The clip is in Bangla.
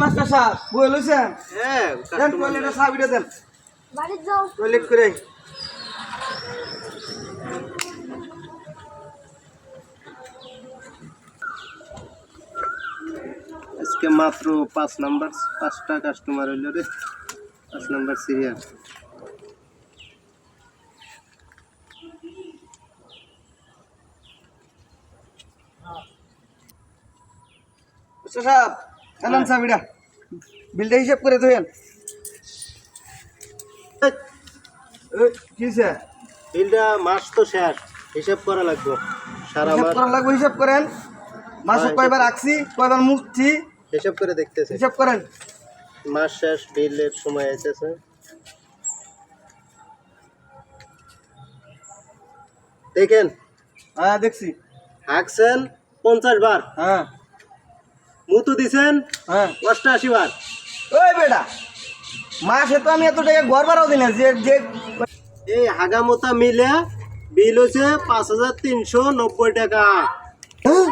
মাস্টার সাহেব বই লইছেন হ্যাঁ দেন টয়লেটের চাবিটা দেন। বাড়ি যাও। টয়লেট করে আজকে মাত্র পাঁচ নাম্বার পাঁচটা কাস্টমার হইল রে। পাঁচ নাম্বার সিরিয়াল সাহেব এলাম চাবিটা বিলটা হিসাব করে ধরেন। কি বিলটা মাস তো শেষ হিসাব করা লাগবে। সারা হিসাব করা লাগবে হিসাব করেন। মাসে হ্যাঁ, কয়বার রাখছি কয়বার মুছছি? হিসাব করে দেখতেছে। হিসাব করেন। মাস শেষ বিলের সময় আইতেছে দেখেন। হ্যাঁ দেখছি। হাঁকছেন পঞ্চাশ বার। হ্যাঁ। মুতু দিছেন? হ্যাঁ। অষ্টাশি বার। ওই বেটা মাসে তো আমি এত টাকা ঘর ভাড়াও দিই না যে যে এই হাগামোতা মিলে বিল হচ্ছে পাঁচ হাজার তিনশো নব্বই টাকা। হ্যাঁ?